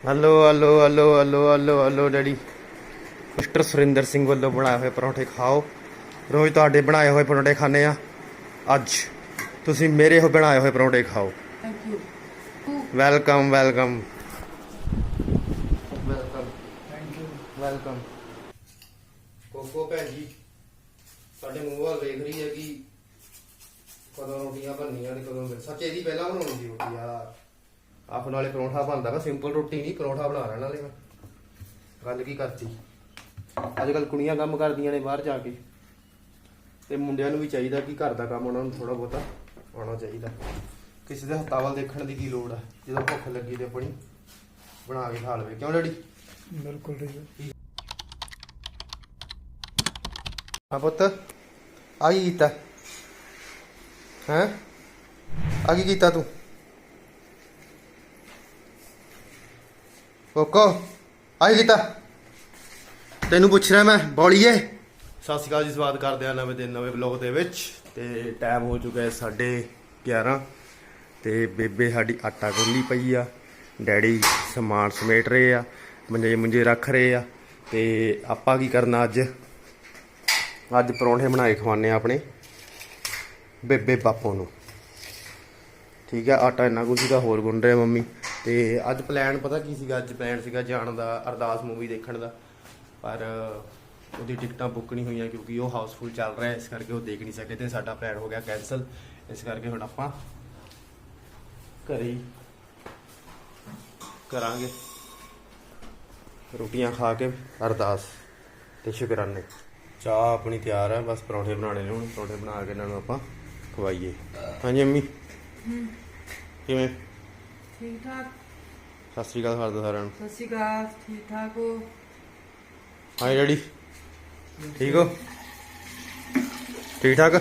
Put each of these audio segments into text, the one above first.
Hello hello hello hello hello hello daddy mister Surinder Singh ਵੱਲੋਂ ਬਣਾਏ ਹੋਏ ਪਰੌਂਠੇ ਖਾਓ। ਰੋਜ਼ ਤੁਹਾਡੇ ਬਣਾਏ ਹੋਏ ਪਰੌਂਠੇ ਖਾਣੇ ਆ। ਅੱਜ ਤੁਸੀਂ ਮੇਰੇ ਹੋ ਬਣਾਏ ਹੋਏ ਪਰੌਂਠੇ ਖਾਓ। Thank you. Welcome welcome welcome thank you welcome cocoa ਭੈਣ ਜੀ ਸਾਡੇ ਮੂੰਹ ਵੱਲ ਵੇਖ ਰਹੀ ਹੈ ਕਿ ਕਦੋਂ ਰੋਟੀਆਂ ਬਣਨੀਆਂ ਤੇ ਕਦੋਂ ਸੱਚ ਇਹਦੀ ਪਹਿਲਾਂ ਬਣਾਉਣੀ ਸੀ ਰੋਟੀ ਯਾਰ। ਆਪ ਨਾਲੇ ਪਰੌਂਠਾ ਬਣਦਾ ਵਾ ਸਿੰਪਲ ਰੋਟੀ ਨਹੀਂ ਪਰੌਂਠਾ ਬਣਾ ਰਹਿਣਾ ਨਾਲੇ ਮੈਂ। ਗੱਲ ਕੀ ਕਰਤੀ? ਅੱਜ ਕੱਲ ਕੁੜੀਆਂ ਕੰਮ ਕਰਦੀਆਂ ਨੇ ਬਾਹਰ ਜਾ ਕੇ। ਤੇ ਮੁੰਡਿਆਂ ਨੂੰ ਵੀ ਚਾਹੀਦਾ ਕਿ ਘਰ ਦਾ ਕੰਮ ਉਹਨਾਂ ਨੂੰ ਥੋੜਾ ਬਹੁਤਾ ਆਉਣਾ ਚਾਹੀਦਾ। ਕਿਸੇ ਦੇ ਹੱਥਾਂ ਵੱਲ ਦੇਖਣ ਦੀ ਕੀ ਲੋੜ ਹੈ ਜਦੋਂ ਭੁੱਖ ਲੱਗੀ ਤੇ ਆਪਣੀ ਬਣਾ ਕੇ ਖਾ ਲਵੇ। ਕਿਉਂ ਡੈਡੀ? ਬਿਲਕੁਲ ਠੀਕ ਹਾਂ ਪੁੱਤ ਆ ਕੀ ਕੀਤਾ? ਹੈ? ਆ ਕੀ ਕੀਤਾ ਤੂੰ? ਕੋਕੋ ਆ ਕੀ ਤੈਨੂੰ ਪੁੱਛ ਰਿਹਾ ਮੈਂ, ਬੋਲੀਏ। ਸਤਿ ਸ਼੍ਰੀ ਅਕਾਲ ਜੀ, ਸਵਾਗਤ ਕਰਦੇ ਆ ਨਵੇਂ ਦਿਨ ਨਵੇਂ ਵਲੌਗ ਦੇ ਵਿੱਚ। ਤੇ ਟਾਈਮ ਹੋ ਚੁੱਕਾ ਹੈ 11:30 ਤੇ ਬੇਬੇ ਸਾਡੀ ਆਟਾ ਗੁੰਨ੍ਹੀ ਪਈ ਆ। ਡੈਡੀ ਸਮਾਨ ਸਮੇਟ ਰਹੇ ਆ, ਮੰਜੇ ਮੁੰਜੇ ਰੱਖ ਰਹੇ ਆ। ਤੇ ਆਪਾਂ ਕੀ ਕਰਨਾ ਅੱਜ? ਅੱਜ ਪਰੌਂਠੇ ਬਣਾਏ ਖਵਾਣੇ ਆ ਆਪਣੇ ਬੇਬੇ ਬਾਪੂ ਨੂੰ। ਠੀਕ ਹੈ ਆਟਾ ਇੰਨਾ ਕੁ ਸੀਗਾ, ਹੋਰ ਗੁੰਨ ਰਿਹਾ ਮੰਮੀ। ਤੇ ਅੱਜ ਪਲਾਨ ਪਤਾ ਕੀ ਸੀਗਾ? ਅੱਜ ਪਲਾਨ ਸੀਗਾ ਜਾਣ ਦਾ ਅਰਦਾਸ ਮੂਵੀ ਦੇਖਣ ਦਾ। ਪਰ ਉਹਦੀ ਟਿਕਟਾਂ ਬੁੱਕ ਨਹੀਂ ਹੋਈਆਂ ਕਿਉਂਕਿ ਉਹ ਹਾਊਸਫੁੱਲ ਚੱਲ ਰਿਹਾ ਇਸ ਕਰਕੇ ਉਹ ਦੇਖ ਨਹੀਂ ਸਕੇ ਤੇ ਸਾਡਾ ਪਲਾਨ ਹੋ ਗਿਆ ਕੈਨਸਲ ਇਸ ਕਰਕੇ ਹੁਣ ਆਪਾਂ ਘਰੇ ਕਰਾਂਗੇ। ਰੋਟੀਆਂ ਖਾ ਕੇ ਅਰਦਾਸ ਤੇ ਸ਼ੁਕਰਾਨੇ। ਚਾਹ ਆਪਣੀ ਤਿਆਰ ਹੈ ਬਸ ਪਰੌਂਠੇ ਬਣਾਉਣੇ ਨੇ ਹੁਣ। ਪਰੌਂਠੇ ਬਣਾ ਕੇ ਇਹਨਾਂ ਨੂੰ ਆਪਾਂ ਖਵਾਈਏ। ਹਾਂਜੀ ਅੰਮੀ? ਕਿਵੇਂ? ਠੀਕ ਠਾਕ ਸਤਿ ਸ੍ਰੀ ਅਕਾਲ ਸਾਰਿਆਂ ਨੂੰ। ਸਤਿ ਸ਼੍ਰੀ ਅਕਾਲ ਠੀਕ ਠਾਕ ਹੋ ਹਾਂਜੀ ਡੈਡੀ ਠੀਕ ਹੋ? ਠੀਕ ਠਾਕ ਹੈ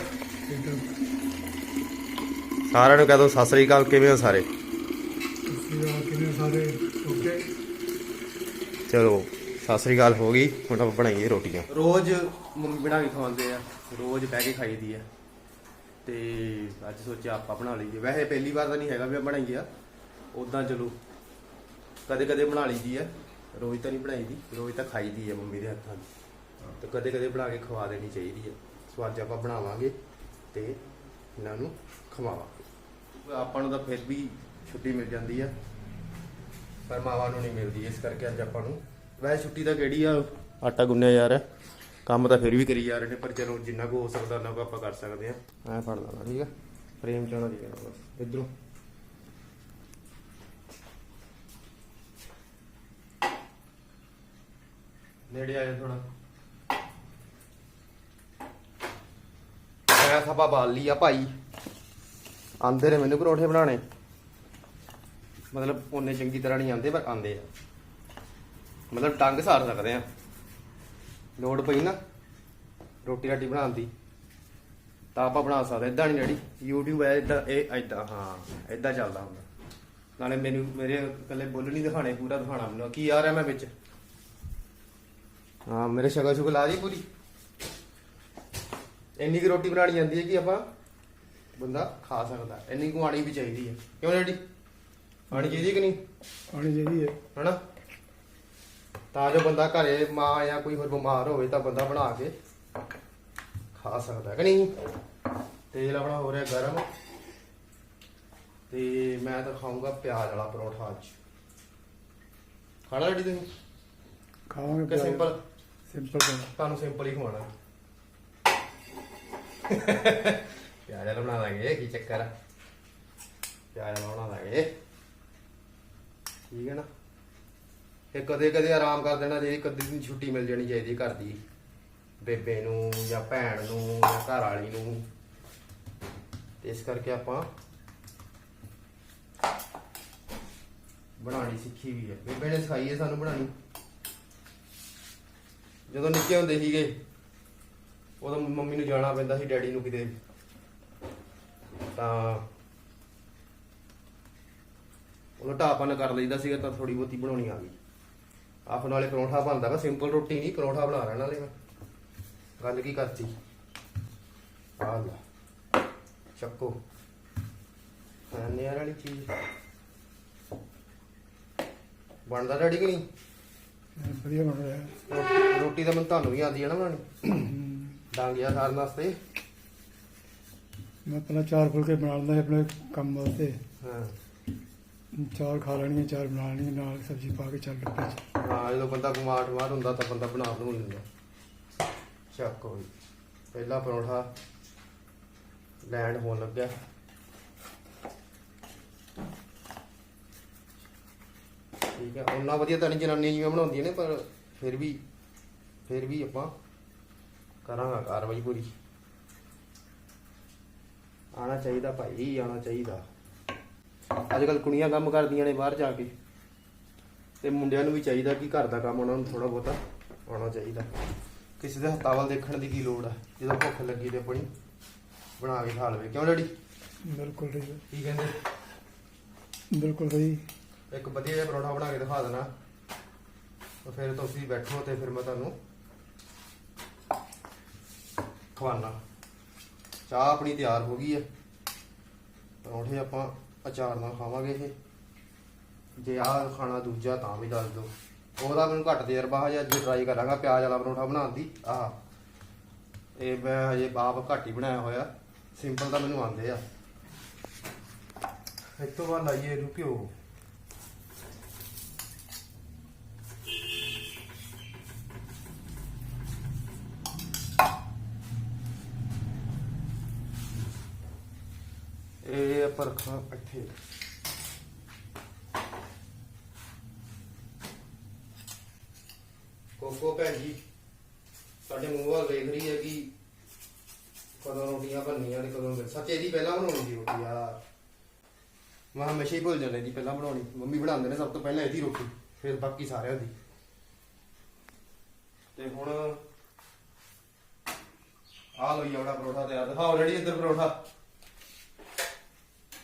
ਸਾਰਿਆਂ ਨੂੰ ਕਹਿ ਸਤਿ ਸ੍ਰੀ ਅਕਾਲ ਕਿਵੇਂ ਹੋ ਸਾਰੇ? ਤੁਸੀਂ ਆ ਕਿਵੇਂ ਸਾਰੇ? ਓਕੇ ਚਲੋ ਸਤਿ ਸ੍ਰੀ ਅਕਾਲ ਹੋ ਗਈ। ਹੁਣ ਆਪਾਂ ਬਣਾਈਏ ਰੋਟੀਆਂ। ਰੋਜ਼ ਮੰਮੀ ਬਣਾ ਕੇ ਖਵਾਉਂਦੇ ਆ। ਰੋਜ਼ ਬਹਿ ਕੇ ਖਾਈਦੀ ਆ। ਤੇ ਅੱਜ ਸੋਚਿਆ ਆਪਾਂ ਬਣਾ ਲਈਏ। ਵੈਸੇ ਪਹਿਲੀ ਵਾਰ ਤਾਂ ਨਹੀਂ ਹੈਗਾ ਵੀ ਆਪਾਂ ਬਣਾਈਏ ਆ। ਉਦਾਂ ਚਲੋ। ਕਦੇ ਕਦੇ ਬਣਾ ਲਈਦੀ ਆ ਰੋਜ਼ ਤਾਂ ਨਹੀਂ ਬਣਾਈਦੀ ਰੋਜ਼ ਤਾਂ ਖਾਈਦੀ ਆ ਮੰਮੀ ਦੇ ਹੱਥਾਂ ਦੀ। ਤੇ ਕਦੇ ਕਦੇ ਬਣਾ ਕੇ ਖਵਾ ਦੇਣੀ ਚਾਹੀਦੀ ਆ ਸੋ ਅੱਜ ਆਪਾਂ ਬਣਾਵਾਂਗੇ ਤੇ ਇਹਨਾਂ ਨੂੰ ਖਵਾਵਾਂਗੇ। ਆਪਾਂ ਨੂੰ ਤਾਂ ਫਿਰ ਵੀ ਛੁੱਟੀ ਮਿਲ ਜਾਂਦੀ ਆ ਪਰ ਮਾਵਾਂ ਨੂੰ ਨਹੀਂ ਮਿਲਦੀ। ਇਸ ਕਰਕੇ ਅੱਜ ਆਪਾਂ ਨੂੰ ਵੈਸੇ ਛੁੱਟੀ ਤਾਂ ਕਿਹੜੀ ਆ? ਆਟਾ ਗੁੰਨਿਆ ਜਾ ਰਿਹਾ। ਕੰਮ ਤਾਂ ਫਿਰ ਵੀ ਕਰੀ ਜਾ ਰਹੇ ਨੇ। ਪਰ ਚਲੋ ਜਿੰਨਾ ਕੁ ਹੋ ਸਕਦਾ ਉਹਨਾਂ ਕੁ ਆਪਾਂ ਕਰ ਸਕਦੇ ਆ। ਐ ਫੜ ਲੈਣਾ ਠੀਕ ਆ? ਫਰੇਮ ਚ ਜੀ, ਬਸ। ਇਧਰੋਂ। ਨੇੜੇ ਆ ਥੋੜਾ ਮੈਂ ਸਭਾ ਬਾਲ ਲਈ ਆ ਭਾਈ। ਆਂਦੇ ਨੇ ਮੈਨੂੰ ਪਰੌਂਠੇ ਬਣਾਉਣੇ। ਮਤਲਬ ਉਹਨੇ ਚੰਗੀ ਤਰ੍ਹਾਂ ਨਹੀਂ ਆਉਂਦੇ ਪਰ ਆਉਂਦੇ ਆ। ਮਤਲਬ ਟੰਗ ਸਾਰ ਸਕਦੇ ਆ। ਲੋੜ ਪਈ ਨਾ ਰੋਟੀ ਰਾਟੀ ਬਣਾਉਣ ਦੀ। ਤਾਂ ਆਪਾਂ ਬਣਾ ਸਕਦੇ ਇਦਾਂ ਨਹੀਂ ਡੈਡੀ, YouTube ਹੈ ਇਦਾਂ ਇਹ ਇਦਾਂ ਹਾਂ ਇਦਾਂ ਚੱਲਦਾ ਹੁੰਦਾ। ਨਾਲੇ ਮੈਨੂੰ, ਮੇਰੇ ਇਕੱਲੇ ਬੁੱਲ ਨਹੀਂ ਦਿਖਾਣੇ ਪੂਰਾ ਦਿਖਾਣਾ ਮੈਨੂੰ। ਕੀ ਆ ਰਿਹਾ ਮੈਂ ਵਿੱਚ? ਹਾਂ ਮੇਰੇ ਸ਼ਕਲ ਸ਼ੁਕਲ ਆ ਜੀ ਪੂਰੀ। ਇੰਨੀ ਕੁ ਰੋਟੀ ਬਣਾਣੀ ਜਾਂਦੀ ਹੈ ਕਿ ਆਪਾਂ ਬੰਦਾ ਖਾ ਸਕਦਾ। ਇੰਨੀ ਕੁ ਆਣੀ ਵੀ ਚਾਹੀਦੀ ਹੈ। ਕਿਉਂ ਡੈਡੀ? ਆਣੀ ਚਾਹੀਦੀ ਕਿ ਨਹੀਂ? ਆਣੀ ਚਾਹੀਦੀ ਹੈ। ਹਨਾ? ਤਾਂ ਜੋ ਬੰਦਾ ਘਰੇ ਮਾਂ ਜਾਂ ਕੋਈ ਹੋਰ ਬਿਮਾਰ ਹੋਵੇ ਤਾਂ ਬੰਦਾ ਬਣਾ ਕੇ ਖਾ ਸਕਦਾ ਕਿ ਨਹੀਂ? ਤੇਲ ਆਪਣਾ ਹੋ ਰਿਹਾ ਗਰਮ। ਤੇ ਮੈਂ ਤਾਂ ਖਾਊਂਗਾ ਪਿਆਜ਼ ਵਾਲਾ ਪਰੌਠਾ ਅੱਜ। ਖਾਣਾ ਰੈਡੀ ਤੁਸੀਂ? ਖਾਵਾਂਗੇ ਕਿ ਸਿੰਪਲ ਸਿੰਪਲ ਖਾਣਾ ਤੁਹਾਨੂੰ ਸਿੰਪਲ ਹੀ ਖਵਾਉਣਾ। ਪਿਆਜ਼ ਵਾਲਾ ਬਣਾ ਲਾਂਗੇ ਕੀ ਚੱਕਰ ਆ? ਪਿਆਜ਼ ਵਾਲਾ ਬਣਾ ਲਾਂਗੇ ਠੀਕ ਹੈ ਨਾ? ਇਹ ਕਦੇ ਕਦੇ ਆਰਾਮ ਕਰ ਦੇਣਾ, ਜੇ ਕਦੇ ਦੀ ਛੁੱਟੀ ਮਿਲ ਜਾਣੀ ਚਾਹੀਦੀ ਘਰ ਦੀ। ਬੇਬੇ ਨੂੰ ਜਾਂ ਭੈਣ ਨੂੰ ਜਾਂ ਘਰ ਵਾਲੀ ਨੂੰ। ਤੇ ਇਸ ਕਰਕੇ ਆਪਾਂ ਬਣਾਣੀ ਸਿੱਖੀ ਵੀ ਹੈ। ਬੇਬੇ ਨੇ ਸਿਖਾਈ ਹੈ ਸਾਨੂੰ ਬਣਾਣੀ ਜਦੋਂ ਨਿੱਕੇ ਹੁੰਦੇ ਸੀਗੇ, ਉਦੋਂ ਮੰਮੀ ਨੂੰ ਜਾਣਾ ਪੈਂਦਾ ਸੀ, ਡੈਡੀ ਨੂੰ ਕਿਤੇ। ਤਾਂ ਉਹ ਢਾਪਨ ਕਰ ਲਈਦਾ ਸੀਗਾ, ਤਾਂ ਥੋੜੀ ਬਹੁਤੀ ਬਣਾਉਣੀ ਆ ਗਈ। ਆਪ ਨਾਲੇ ਪਰੌਂਠਾ ਬਣਦਾ ਵਾ ਸਿੰਪਲ ਰੋਟੀ ਨਹੀਂ, ਪਰੌਂਠਾ ਬਣਾ ਰਿਹਾ ਨਾਲੇ ਮੈਂ। ਗੱਲ ਕੀ ਕਰਤੀ? ਆ ਲੈ, ਚੱਕੋ। ਨਿਆਰ ਵਾਲੀ ਚੀਜ਼। ਬਣਦਾ ਡੈਡੀ ਕਿ ਨਹੀਂ? ਵਧੀਆ ਬਣ ਰਿਹਾ। ਰੋਟੀ- ਰੋਟੀ ਤਾਂ ਮੈਨੂੰ ਤੁਹਾਨੂੰ ਵੀ ਆਉਂਦੀ ਹੈ ਨਾ ਬਣਾਉਣੀ। ਡਾਂਗਿਆ ਸਾਰਨ ਵਾਸਤੇ। ਮੈਂ ਪਹਿਲਾਂ ਚਾਰ ਫੁਲਕੇ ਬਣਾ ਲੈਂਦਾ ਸੀ ਆਪਣੇ ਕੰਮ ਵਾਸਤੇ। ਹਾਂ। ਚਾਰ ਖਾ ਲੈਣੀਆਂ ਚਾਰ ਬਣਾ ਲੈਣੀਆਂ ਨਾਲ ਸਬਜ਼ੀ ਪਾ ਕੇ ਚੱਲ ਡੱਬੇ 'ਚ। ਹਾਂ ਜਦੋਂ ਬੰਦਾ ਕੁਮਾਰ ਠਮਾਰ ਹੁੰਦਾ ਤਾਂ ਬੰਦਾ ਬਣਾ ਬਣੂ ਲੈਂਦਾ। ਚੱਕ ਹੋਈ ਪਹਿਲਾ ਪਰੌਂਠਾ ਲੈਂਡ ਹੋਣ ਲੱਗਿਆ। ਠੀਕ ਹੈ ਉਹਨਾਂ ਵਧੀਆ ਤਾਂ ਨਹੀਂ ਜਨਾਨੀਆਂ ਜਿਵੇਂ ਬਣਾਉਂਦੀਆਂ ਨੇ ਪਰ ਫਿਰ ਵੀ ਫਿਰ ਵੀ ਆਪਾਂ ਕਰਾਂਗਾ ਕਾਰਵਾਈ ਪੂਰੀ। ਆਣਾ ਚਾਹੀਦਾ ਭਾਈ ਆਣਾ ਚਾਹੀਦਾ। ਅੱਜ ਕੱਲ ਕੁੜੀਆਂ ਕੰਮ ਕਰਦੀਆਂ ਨੇ ਬਾਹਰ ਜਾ ਕੇ। ਤੇ ਮੁੰਡਿਆਂ ਨੂੰ ਵੀ ਚਾਹੀਦਾ ਕਿ ਘਰ ਦਾ ਕੰਮ ਉਹਨਾਂ ਨੂੰ ਥੋੜਾ ਬਹੁਤਾ ਆਉਣਾ ਚਾਹੀਦਾ। ਕਿਸੇ ਦੇ ਹੱਥਾਂ ਵੱਲ ਦੇਖਣ ਦੀ ਕੀ ਲੋੜ ਆ? ਜਦੋਂ ਭੁੱਖ ਲੱਗੀ ਤੇ ਆਪਣੀ ਬਣਾ ਕੇ ਖਾ ਲਵੇ। ਕਿਉਂ ਡੈਡੀ? ਬਿਲਕੁਲ ਸਹੀ ਕੀ ਕਹਿੰਦੇ? ਬਿਲਕੁਲ ਸਹੀ ਇੱਕ ਵਧੀਆ ਜਿਹਾ ਪਰੌਂਠਾ ਬਣਾ ਕੇ ਦਿਖਾ ਦੇਣਾ। ਤਾਂ ਫਿਰ ਤੁਸੀਂ ਬੈਠੋ ਤੇ ਫਿਰ ਮੈਂ ਤੁਹਾਨੂੰ ਖਵਾਨਾ। ਚਾਹ ਆਪਣੀ ਤਿਆਰ ਹੋ ਗਈ ਹੈ। ਪਰੌਂਠੇ ਆਪਾਂ ਅਚਾਰ ਨਾਲ ਖਾਵਾਂਗੇ ਇਹ। ਜੇ ਆਹ ਖਾਣਾ ਦੂਜਾ ਤਾਂ ਵੀ ਦੱਸ ਦਿਓ। ਉਹਦਾ ਮੈਨੂੰ ਘੱਟ ਤਜਰਬਾ ਹਜੇ ਜੇ ਟਰਾਈ ਕਰਾਂਗਾ ਪਿਆਜ਼ ਵਾਲਾ ਪਰੌਂਠਾ ਬਣਾਉਣ ਦੀ। ਆਹ। ਇਹ ਮੈਂ ਹਜੇ ਬਾਪ ਘੱਟ ਹੀ ਬਣਾਇਆ ਹੋਇਆ। ਸਿੰਪਲ ਤਾਂ ਮੈਨੂੰ ਆਉਂਦੇ ਆ। ਇਸ ਤੋਂ ਬਾਅਦ ਲਾਈਏ ਇਹਨੂੰ ਘਿਓ ਇਹ ਆਪਾਂ ਰੱਖਾਂ ਇੱਥੇ। ਕੋਕੋ ਭੈਣ ਜੀ ਸਾਡੇ ਮੂੰਹ ਵੱਲ ਦੇਖ ਰਹੀ ਹੈ ਕਿ ਕਦੋਂ ਰੋਟੀਆਂ ਬਣਨੀਆਂ ਨੇ ਕਦੋਂ ਸੱਚ ਇਹਦੀ ਪਹਿਲਾਂ ਬਣਾਉਣੀ ਸੀ ਰੋਟੀ ਯਾਰ ਮੈਂ ਹਮੇਸ਼ਾ ਹੀ ਭੁੱਲ ਜਾਂਦਾ ਦੀ ਪਹਿਲਾਂ ਬਣਾਉਣੀ। ਮੰਮੀ ਬਣਾਉਂਦੇ ਨੇ ਸਭ ਤੋਂ ਪਹਿਲਾਂ ਇਹਦੀ ਰੋਟੀ, ਫਿਰ ਬਾਕੀ ਸਾਰਿਆਂ ਦੀ। ਤੇ ਹੁਣ ਆ ਲੋ ਇਹ ਪਰੋਠਾ ਤਿਆਰ, ਦਿਖਾਓ ਰੈਡੀ ਇੱਧਰ ਪਰੋਠਾ।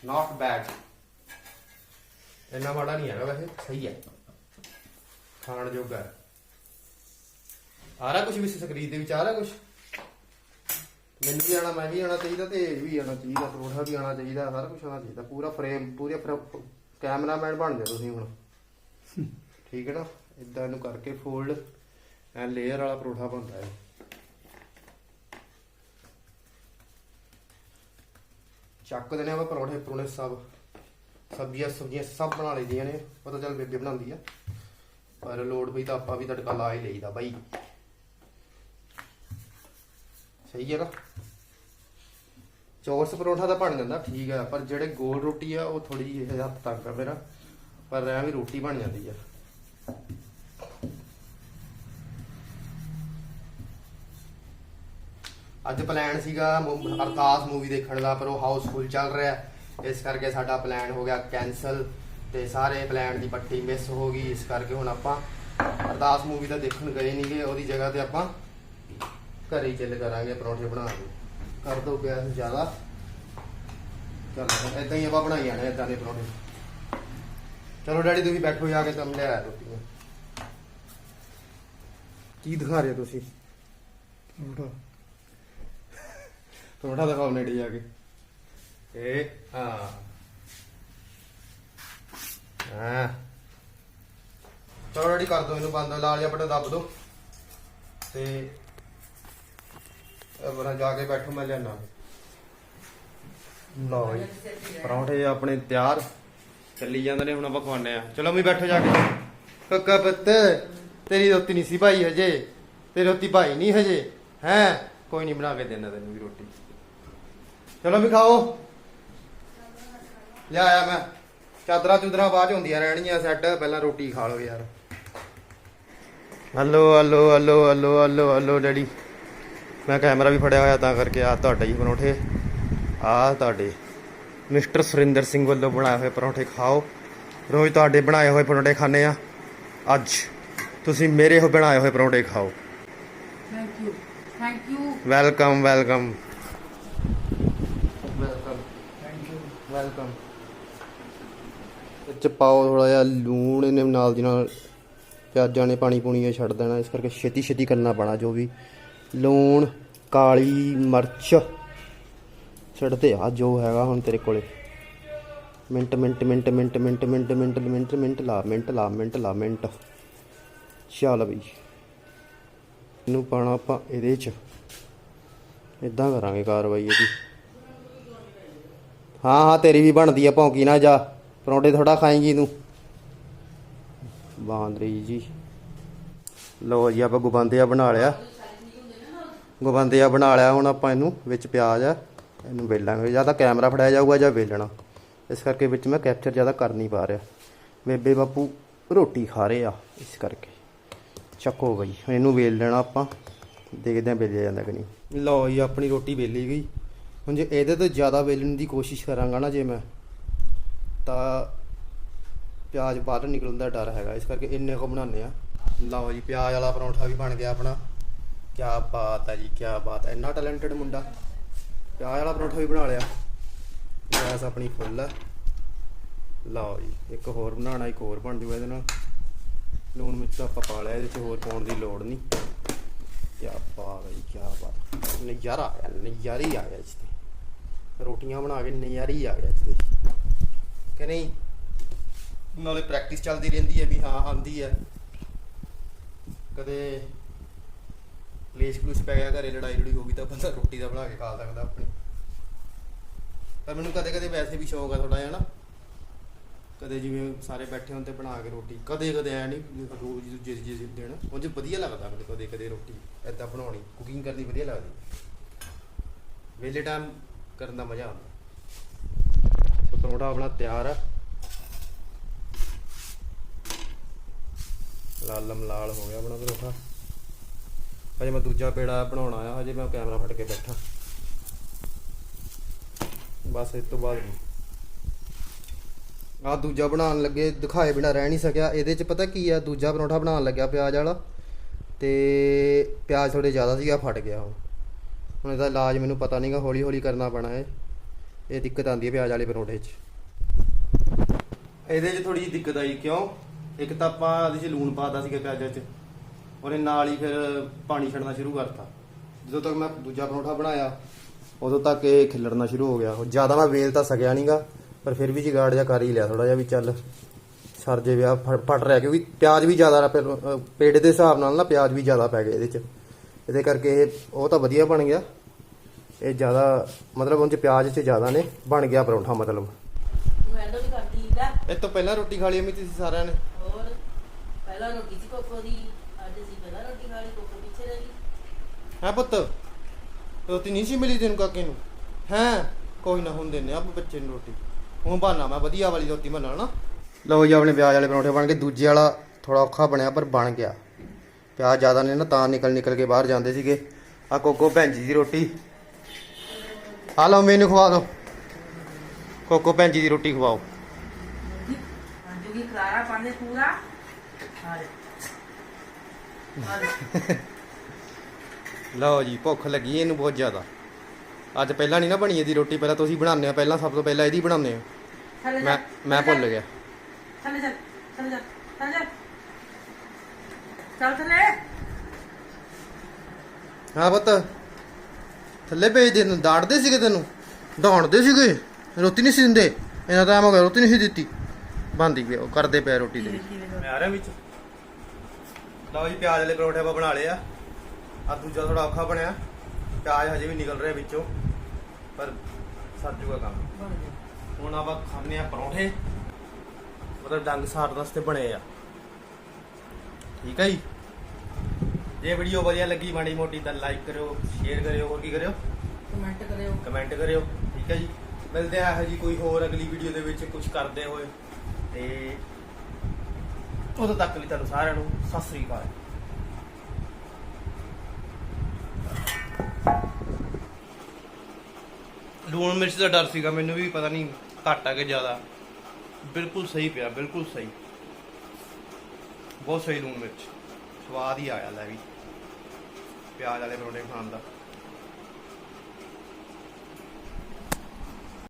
ਨਾਟ ਬੈਡ ਇੰਨਾ ਮਾੜਾ ਨਹੀਂ ਹੈਗਾ ਵੈਸੇ ਸਹੀ ਹੈ। ਖਾਣ ਜੋਗਾ ਹੈ। ਆ ਰਿਹਾ ਕੁਝ ਵੀ ਸਕਰੀਨ ਦੇ ਵਿੱਚ ਆ ਰਿਹਾ ਕੁਝ ਮੈਨੂੰ ਵੀ ਆਣਾ ਮੈਂ ਵੀ ਆਣਾ ਚਾਹੀਦਾ ਤੇ ਇਹ ਵੀ ਆਣਾ ਚਾਹੀਦਾ ਪਰੋਠਾ ਵੀ ਆਣਾ ਚਾਹੀਦਾ ਸਾਰਾ ਕੁਝ ਆਣਾ ਚਾਹੀਦਾ। ਪੂਰਾ ਫਰੇਮ ਪੂਰੇ ਕੈਮਰਾਮੈਨ ਬਣ ਜਾ ਤੁਸੀਂ ਹੁਣ। ਠੀਕ ਹੈ ਨਾ? ਇਦਾਂ ਇਹਨੂੰ ਕਰਕੇ ਫੋਲਡ ਐ ਲੇਅਰ ਵਾਲਾ ਪਰੋਠਾ ਬਣਦਾ ਹੈ। ਚੱਕ ਦੇਣੇ ਆਪਾਂ ਪਰੌਂਠੇ ਪਰੌਂਠੇ ਸਭ। ਸਬਜ਼ੀਆਂ ਸਬਜ਼ੀਆਂ ਸਭ ਬਣਾ ਲਈਆਂ ਨੇ, ਉਹ ਚੱਲ ਬੇਬੇ ਬਣਾਉਂਦੀ ਆ। ਪਰ ਲੋੜ ਪਈ ਤਾਂ ਆਪਾਂ ਵੀ ਤੜਕਾ ਲਾ ਹੀ ਲਈਦਾ ਬਾਈ। ਸਹੀ ਹੈ ਨਾ? ਚੌਰਸ ਪਰੌਂਠਾ ਤਾਂ ਬਣ ਜਾਂਦਾ, ਠੀਕ ਹੈ ਪਰ ਜਿਹੜੇ ਗੋਲ ਰੋਟੀ ਆ, ਉਹ ਥੋੜੀ ਜਿਹੀ ਹੱਥ ਤੰਗ ਆ ਮੇਰਾ। ਪਰ ਐ ਵੀ ਰੋਟੀ ਬਣ ਜਾਂਦੀ ਆ। ਅੱਜ ਪਲਾਨ ਸੀਗਾ ਮੁੰ- ਅਰਦਾਸ ਮੂਵੀ ਦੇਖਣ ਦਾ, ਪਰ ਉਹ ਹਾਊਸਫੁੱਲ ਚੱਲ ਰਿਹਾ ਹੈ। ਇਸ ਕਰਕੇ ਸਾਡਾ ਪਲਾਨ ਹੋ ਗਿਆ ਕੈਨਸਲ ਤੇ ਸਾਰੇ ਪਲਾਨ ਦੀ ਪੱਟੀ ਮਿਸ ਹੋ ਗਈ। ਇਸ ਕਰਕੇ ਹੁਣ ਆਪਾਂ ਅਰਦਾਸ ਮੂਵੀ ਤਾਂ ਦੇਖਣ ਗਏ ਨਹੀਂਗੇ ਉਹਦੀ ਜਗ੍ਹਾ ਤੇ ਆਪਾਂ ਘਰੇ ਹੀ ਚੱਲ ਕਰਾਂਗੇ, ਪਰੌਂਠੇ ਬਣਾ ਕੇ। ਕਰ ਦੋ ਪਿਆ ਜ਼ਿਆਦਾ। ਚਲ ਇਦਾਂ ਹੀ ਆਪਾਂ ਬਣਾਈ ਜਾਣੇ ਇਦਾਂ ਦੇ ਪਰੌਂਠੇ। ਚਲੋ ਡੈਡੀ, ਤੁਸੀਂ ਬੈਠੋ, ਜਾ ਕੇ ਕੰਮ ਰੋਟੀ ਰੋਟੀਆਂ ਕੀ ਦਿਖਾ ਰਹੇ ਹੋ ਤੁਸੀਂ? ਪਰੌਂਠਾ। ਪਰੌਂਠਾ ਦਿਖਾਓ ਨੇੜੇ ਜਾ ਕੇ। ਇਹ, ਹਾਂ। ਚਲੋ ਰੈਡੀ ਕਰ ਦੋ ਇਹਨੂੰ ਬੰਦ, ਲਾਲ ਜਿਹਾ ਬਟਨ ਦੱਬ ਦੋ। ਤੇ ਇਹ ਜਾ ਕੇ ਬੈਠੋ, ਮੈਂ ਲਿਆਣਾ ਲਓ ਜੀ ਪਰੌਂਠੇ ਆਪਣੇ ਤਿਆਰ, ਚੱਲੀ ਜਾਂਦੇ ਨੇ, ਹੁਣ ਆਪਾਂ ਖਵਾਨੇ ਆ ਚਲੋ ਮੈਂ ਬੈਠੋ ਜਾ ਕੇ। ਕੱਕਾ ਪੁੱਤ, ਤੇਰੀ ਰੋਟੀ ਨਹੀਂ ਸੀ ਭਾਈ ਹਜੇ। ਤੇਰੀ ਰੋਟੀ ਭਾਈ ਨਹੀਂ ਹਜੇ। ਹੈ? ਕੋਈ ਨਹੀਂ, ਬਣਾ ਕੇ ਦੇਣਾ ਤੈਨੂੰ ਵੀ ਰੋਟੀ। ਚਲੋ ਵੀ ਖਾਓ। ਲਿਆਇਆ ਮੈਂ। ਚਾਦਰਾਂ ਚੁਦਰਾਂ ਬਾਅਦ ਹੁੰਦੀਆਂ ਰਹਿਣਗੀਆਂ ਸੈੱਟ ਪਹਿਲਾਂ ਰੋਟੀ ਖਾ ਲਓ ਯਾਰ। Hello hello hello hello hello hello daddy. ਮੈਂ ਕੈਮਰਾ ਵੀ ਫੜਿਆ ਹੋਇਆ ਤਾਂ ਕਰਕੇ ਆ ਤੁਹਾਡਾ ਹੀ ਪਰੌਂਠੇ। ਆ ਤੁਹਾਡੇ ਮਿਸਟਰ ਸੁਰਿੰਦਰ ਸਿੰਘ ਵੱਲੋਂ ਬਣਾਏ ਹੋਏ ਪਰੌਂਠੇ ਖਾਓ। ਰੋਜ਼ ਤੁਹਾਡੇ ਬਣਾਏ ਹੋਏ ਪਰੌਂਠੇ ਖਾਣੇ ਆ। ਅੱਜ ਤੁਸੀਂ ਮੇਰੇ ਹੋ ਬਣਾਏ ਹੋਏ ਪਰੌਂਠੇ ਖਾਓ। Thank you thank you welcome welcome thank you welcome ਵਿੱਚ ਪਾਓ ਥੋੜਾ ਜਿਹਾ ਲੂਣ ਇਹਨੇ ਨਾਲ ਦੀ ਨਾਲ, ਪਿਆਜ਼ਾਂ ਨੇ ਪਾਣੀ ਪੂਣੀ ਛੱਡ ਦੇਣਾ, ਇਸ ਕਰਕੇ ਛੇਤੀ ਛੇਤੀ ਕਰਨਾ ਪੈਣਾ ਜੋ ਵੀ। ਲੂਣ, ਕਾਲੀ ਮਿਰਚ ਛੱਡਦੇ ਆ, ਜੋ ਹੈਗਾ ਹੁਣ ਤੇਰੇ ਕੋਲੇ। Minute minute minute minute minute minute minute minute minute ਲਾ ਮਿੰਟ ਲਾ ਮਿੰਟ ਲਾ, ਮਿੰਟ। ਚੱਲ ਬਈ। ਇਹਨੂੰ ਪਾਣਾ ਆਪਾਂ ਇਹਦੇ ਚ। ਇਦਾਂ ਕਰਾਂਗੇ ਕਾਰਵਾਈ ਇਹਦੀ। ਹਾਂ ਹਾਂ, ਤੇਰੀ ਵੀ ਬਣਦੀ ਆ, ਭੌਂਕੀ ਨਾ ਜਾ। ਪਰੌਂਠੇ ਥੋੜਾ ਖਾਏਂਗੀ ਤੂੰ। ਬਾਂਦਰੀ ਜੀ। ਲੋ ਜੀ, ਆਪਾਂ ਗੁਬੰਦਿਆ ਬਣਾ ਲਿਆ। ਗੁਬੰਦਿਆ ਬਣਾ ਲਿਆ ਹੁਣ ਆਪਾਂ ਇਹਨੂੰ, ਵਿੱਚ ਪਿਆਜ਼ ਆ। ਇਹਨੂੰ ਵੇਲਾਂਗੇ। ਜਾਂ ਤਾਂ ਕੈਮਰਾ ਫੜਾਇਆ ਜਾਊਗਾ ਜਾਂ ਵੇਲਣਾ। ਇਸ ਕਰਕੇ ਵਿੱਚ ਮੈਂ ਕੈਪਚਰ ਜ਼ਿਆਦਾ ਕਰ ਨਹੀਂ ਪਾ ਰਿਹਾ। ਬੇਬੇ ਬਾਪੂ ਰੋਟੀ ਖਾ ਰਹੇ ਆ, ਇਸ ਕਰਕੇ। ਚੱਕੋ ਬਈ, ਇਹਨੂੰ ਵੇਲ ਲੈਣਾ ਆਪਾਂ। ਦੇਖਦੇ ਹਾਂ ਵੇਲਿਆ ਜਾਂਦਾ ਕਿ ਨਹੀਂ। ਲਓ ਜੀ, ਆਪਣੀ ਰੋਟੀ ਵੇਲੀ ਗਈ। ਹੁਣ ਜੇ ਇਹਦੇ ਤੋਂ ਜ਼ਿਆਦਾ ਵੇਲਣ ਦੀ ਕੋਸ਼ਿਸ਼ ਕਰਾਂਗਾ ਨਾ ਜੇ ਮੈਂ, ਤਾਂ ਪਿਆਜ਼ ਬਾਹਰ ਨਿਕਲਣ ਦਾ ਡਰ ਹੈਗਾ। ਇਸ ਕਰਕੇ ਇੰਨੇ ਕੁ ਬਣਾਉਂਦੇ ਆ ਲਓ ਜੀ, ਪਿਆਜ਼ ਵਾਲਾ ਪਰੌਂਠਾ ਵੀ ਬਣ ਗਿਆ ਆਪਣਾ। ਕੀ ਬਾਤ ਹੈ ਜੀ ਕੀ ਬਾਤ ਹੈ। ਇੰਨਾ ਟੈਲੈਂਟਡ ਮੁੰਡਾ। ਪਿਆਜ਼ ਵਾਲਾ ਪਰੌਂਠਾ ਵੀ ਬਣਾ ਲਿਆ। ਗੈਸ ਆਪਣੀ ਫੁੱਲ ਹੈ। ਲਓ ਜੀ, ਇੱਕ ਹੋਰ ਬਣਾਉਣਾ, ਇੱਕ ਹੋਰ ਬਣ ਜੂਗਾ ਇਹਦੇ ਨਾਲ। ਲੂਣ ਮਿਰਚ ਆਪਾਂ ਪਾ ਲਿਆ, ਇਹਦੇ ਚ ਹੋਰ ਪਾਉਣ ਦੀ ਲੋੜ ਨਹੀਂ। ਕੀ ਬਾਤ ਹੈ ਜੀ ਕੀ ਬਾਤ ਨਜ਼ਾਰਾ ਆਇਆ ਗਿਆ, ਨਜ਼ਾਰੀ ਆ ਗਿਆ ਇਸ ਤੇ। ਰੋਟੀਆਂ ਬਣਾ ਕੇ ਨਜ਼ਾਰੀ ਆ ਗਿਆ ਇਸ ਤੇ ਕਿ ਨਹੀਂ? ਨਾਲੇ ਪ੍ਰੈਕਟਿਸ ਚੱਲਦੀ ਰਹਿੰਦੀ ਹੈ ਵੀ ਹਾਂ, ਆਂਦੀ ਹੈ। ਕਦੇ ਕਲੇਸ਼ ਕਲੂਸ਼ ਪੈ ਗਿਆ, ਘਰੇ ਲੜਾਈ ਲੜੀ ਹੋ ਗਈ ਤਾਂ ਬੰਦਾ ਰੋਟੀ ਦਾ ਬਣਾ ਕੇ ਖਾ ਸਕਦਾ ਆਪਣੀ। ਪਰ ਮੈਨੂੰ ਕਦੇ ਕਦੇ ਵੈਸੇ ਵੀ ਸ਼ੌਂਕ ਆ ਥੋੜਾ ਜਿਹਾ ਨਾ। ਕਦੇ ਜਿਵੇਂ ਸਾਰੇ ਬੈਠੇ ਹੁੰਦੇ ਬਣਾ ਕੇ ਰੋਟੀ, ਕਦੇ ਕਦੇ ਐ ਨਹੀਂ ਰੋਜ਼ ਦੂਜੇ ਜਿਸ ਦਿਨ। ਉਂਝ ਵਧੀਆ ਲੱਗਦਾ ਮੈਨੂੰ ਕਦੇ ਕਦੇ ਰੋਟੀ ਐਦਾਂ ਬਣਾਉਣੀ ਕੁਕਿੰਗ ਕਰਨੀ ਵਧੀਆ ਲੱਗਦੀ। ਵੇਲੇ ਟਾਈਮ ਕਰਨ ਦਾ ਮਜ਼ਾ ਆਉਂਦਾ। ਸੋ ਪਰੌਂਠਾ ਆਪਣਾ ਤਿਆਰ ਆ। ਲਾਲਮ ਲਾਲ ਹੋ ਗਿਆ ਆਪਣਾ ਪਰੌਂਠਾ। ਹਜੇ ਮੈਂ ਦੂਜਾ ਪੇੜਾ ਬਣਾਉਣਾ ਆ ਹਜੇ ਮੈਂ ਕੈਮਰਾ ਫੜ ਕੇ ਬੈਠਾ। ਬਸ ਇਸ ਤੋਂ ਬਾਅਦ ਨਹੀਂ। ਆ ਦੂਜਾ ਬਣਾਉਣ ਲੱਗੇ, ਦਿਖਾਏ ਬਿਨਾ ਰਹਿ ਨਹੀਂ ਸਕਿਆ। ਇਹਦੇ ਚ ਪਤਾ ਕੀ ਆ, ਦੂਜਾ ਪਰੌਂਠਾ ਬਣਾਉਣ ਲੱਗਿਆ ਪਿਆਜ਼ ਵਾਲਾ। ਤੇ ਪਿਆਜ਼ ਥੋੜੇ ਜ਼ਿਆਦਾ ਸੀਗਾ ਫਟ ਗਿਆ ਉਹ। ਹੁਣ ਇਹਦਾ ਇਲਾਜ ਮੈਨੂੰ ਪਤਾ ਨਹੀਂਗਾ ਹੌਲੀ ਹੌਲੀ ਕਰਨਾ ਪੈਣਾ ਹੈ ਇਹ ਦਿੱਕਤ ਆਉਂਦੀ ਹੈ ਪਿਆਜ਼ ਵਾਲੇ ਪਰੌਂਠੇ 'ਚ। ਇਹਦੇ 'ਚ ਥੋੜੀ ਜਿਹੀ ਦਿੱਕਤ ਆਈ ਕਿਉਂ? ਇੱਕ ਤਾਂ ਆਪਾਂ ਇਹਦੇ 'ਚ ਲੂਣ ਪਾਤਾ ਸੀਗਾ ਪਿਆਜ਼ਾਂ 'ਚ ਉਹਨੇ ਨਾਲ ਹੀ ਫਿਰ ਪਾਣੀ ਛੱਡਣਾ ਸ਼ੁਰੂ ਕਰਤਾ। ਜਦੋਂ ਤੱਕ ਮੈਂ ਦੂਜਾ ਪਰੌਂਠਾ ਬਣਾਇਆ ਉਦੋਂ ਤੱਕ ਇਹ ਖਿਲੜਨਾ ਸ਼ੁਰੂ ਹੋ ਗਿਆ। ਜ਼ਿਆਦਾ ਮੈਂ ਵੇਲ ਤਾਂ ਸਕਿਆ ਨਹੀਂਗਾ ਪਰ ਫਿਰ ਵੀ ਜਿਗਾੜ ਜਿਹਾ ਕਰ ਹੀ ਲਿਆ ਥੋੜਾ ਜਿਹਾ ਵੀ ਚੱਲ। ਸਰ ਜੇ ਵਿਆਹ ਫ- ਫਟ ਰਿਹਾ ਕਿਉਂਕਿ ਪਿਆਜ਼ ਵੀ ਜ਼ਿਆਦਾ ਰ- ਫਿਰ, ਪੇੜੇ ਦੇ ਹਿਸਾਬ ਨਾਲ ਨਾ ਪਿਆਜ਼ ਵੀ ਜ਼ਿਆਦਾ ਪੈ ਗਿਆ ਇਹਦੇ 'ਚ। ਇਹਦੇ ਕਰਕੇ ਇਹ ਉਹ ਤਾਂ ਵਧੀਆ ਬਣ ਗਿਆ। ਇਹ ਜ਼ਿਆਦਾ ਮਤਲਬ ਉਹ 'ਚ ਪਿਆਜ਼ 'ਚ ਜ਼ਿਆਦਾ ਨੇ ਬਣ ਗਿਆ ਪਰੌਂਠਾ ਮਤਲਬ। ਮੈਂ ਤਾਂ ਵੀ ਕਰਦੀ ਦਾ ਇਹ ਤੋਂ ਪਹਿਲਾਂ ਰੋਟੀ ਖਾ ਲਈ ਅਮੀ ਤੁਸੀਂ ਸਾਰਿਆਂ ਨੇ? ਹੋਰ ਪਹਿਲਾਂ ਰੋਟੀ ਸੀ ਕੋਕੋ ਦੀ ਅੱਜ ਅਸੀਂ ਪਹਿਲਾਂ ਰੋਟੀ ਖਾ ਲਈ ਕੋਕੋ ਪਿੱਛੇ ਰਹਿ ਗਈ। ਹੈ ਪੁੱਤ? ਰੋਟੀ ਨਹੀਂ ਸੀ ਮਿਲੀ ਤੈਨੂੰ ਕਾਕੇ ਨੂੰ? ਹੈ? ਕੋਈ ਨਾ ਹੁਣ ਦਿੰਨੇ ਆ ਬੱਚੇ ਨੂੰ ਰੋਟੀ। ਹੁਣ ਬਹਾਨਾ ਮੈਂ ਵਧੀਆ ਵਾਲੀ ਰੋਟੀ ਬਣਾ ਨਾ। ਲਓ ਜੀ ਆਪਣੇ ਪਿਆਜ਼ ਵਾਲੇ ਪਰੌਂਠੇ ਬਣ ਕੇ ਦੂਜੇ ਵਾਲਾ ਥੋੜਾ ਔਖਾ ਬਣਿਆ ਪਰ ਬਣ ਗਿਆ। ਪਿਆਜ਼ ਜ਼ਿਆਦਾ ਨੇ ਨਾ ਤਾਂ ਨਿਕਲ ਨਿਕਲ ਕੇ ਬਾਹਰ ਜਾਂਦੇ ਸੀਗੇ। ਆ ਕੋਕੋ ਭੈਣ ਜੀ ਦੀ ਰੋਟੀ। ਆ ਲਓ ਮੈਨੂੰ ਖਵਾ ਦਿਓ ਕੋਕੋ ਭੈਣ ਜੀ ਦੀ ਰੋਟੀ ਖਵਾਓ। ਪੂਰਾ ਆ ਆ ਲਓ ਜੀ ਭੁੱਖ ਲੱਗੀ ਇਹਨੂੰ ਬਹੁਤ ਜ਼ਿਆਦਾ। ਅੱਜ ਪਹਿਲਾਂ ਨਹੀਂ ਨਾ ਬਣੀ ਇਹਦੀ ਰੋਟੀ ਪਹਿਲਾਂ ਤੁਸੀਂ ਬਣਾਉਂਦੇ ਹੋ ਪਹਿਲਾਂ ਸਭ ਤੋਂ ਪਹਿਲਾਂ ਇਹਦੀ ਬਣਾਉਂਦੇ ਹੋ। ਥੱਲੇ ਮੈਂ ਚੱਲ, ਮੈਂ ਭੁੱਲ ਗਿਆ। ਚੱਲ ਚੱਲ ਥੱਲੇ ਚੱਲ। ਚੱਲ ਥੱਲੇ। ਹਾਂ ਪੁੱਤ। ਥੱਲੇ ਭੇਜ ਨੂੰ ਡਾਂਟਦੇ ਸੀਗੇ ਤੈਨੂੰ? ਡਾਂਟਦੇ ਸੀਗੇ? ਰੋਟੀ ਨਹੀਂ ਸੀ ਦਿੰਦੇ? ਇਹਨਾਂ ਟਾਈਮ ਹੋ ਰੋਟੀ ਨਹੀਂ ਸੀ ਦਿੱਤੀ। ਬੰਦੀ ਪਈ ਉਹ ਕਰਦੇ ਪਿਆ ਰੋਟੀ ਦੇ ਮੈਂ ਆ ਰਿਹਾ ਵਿੱਚ। ਲਓ ਜੀ, ਪਿਆਜ਼ ਵਾਲੇ ਪਰੌਂਠੇ ਆਪਾਂ ਬਣਾ ਲਏ ਆ। ਆ ਦੂਜਾ ਥੋੜਾ ਔਖਾ ਬਣਿਆ। ਪਿਆਜ਼ ਹਜੇ ਵੀ ਨਿਕਲ ਰਿਹਾ ਵਿੱਚੋਂ, ਪਰ ਸਰ ਕੰਮ। ਹੁਣ ਆਪਾਂ ਖਾਣੇ ਆ ਪਰੌਂਠੇ। ਮਤਲਬ ਡੰਗ ਸਾੜਨ ਵਾਸਤੇ ਬਣੇ ਆ। ਠੀਕ ਹੈ ਜੀ? ਜੇ ਵੀਡੀਓ ਵਧੀਆ ਲੱਗੀ ਮਾੜੀ ਮੋਟੀ ਤਾਂ ਲਾਈਕ ਕਰਿਓ ਸ਼ੇਅਰ ਕਰਿਓ ਹੋਰ ਕੀ ਕਰਿਓ? ਕਮੈਂਟ ਕਰਿਓ। ਕਮੈਂਟ ਕਰਿਓ ਠੀਕ ਹੈ ਜੀ? ਮਿਲਦੇ ਆ ਇਹੋ ਜੀ ਕੋਈ ਹੋਰ ਅਗਲੀ ਵੀਡੀਓ ਦੇ ਵਿੱਚ ਕੁਝ ਕਰਦੇ ਹੋਏ। ਤੇ ਉਦੋਂ ਤੱਕ ਲਈ ਤੁਹਾਨੂੰ ਸਾਰਿਆਂ ਨੂੰ ਸਤਿ ਸ੍ਰੀ ਅਕਾਲ। ਲੂਣ ਮਿਰਚ ਦਾ ਡਰ ਸੀਗਾ ਮੈਨੂੰ ਵੀ ਪਤਾ ਨਹੀਂ ਘੱਟ ਆ ਕਿ ਜ਼ਿਆਦਾ। ਬਿਲਕੁਲ ਸਹੀ ਪਿਆ ਬਿਲਕੁਲ ਸਹੀ। ਬਹੁਤ ਸਹੀ ਲੂਣ ਮਿਰਚ। ਸਵਾਦ ਹੀ ਆਇਆ ਲੈ ਵੀ। ਪਿਆਜ਼ ਵਾਲੇ ਪਰੌਂਠੇ ਖਾਣ ਦਾ।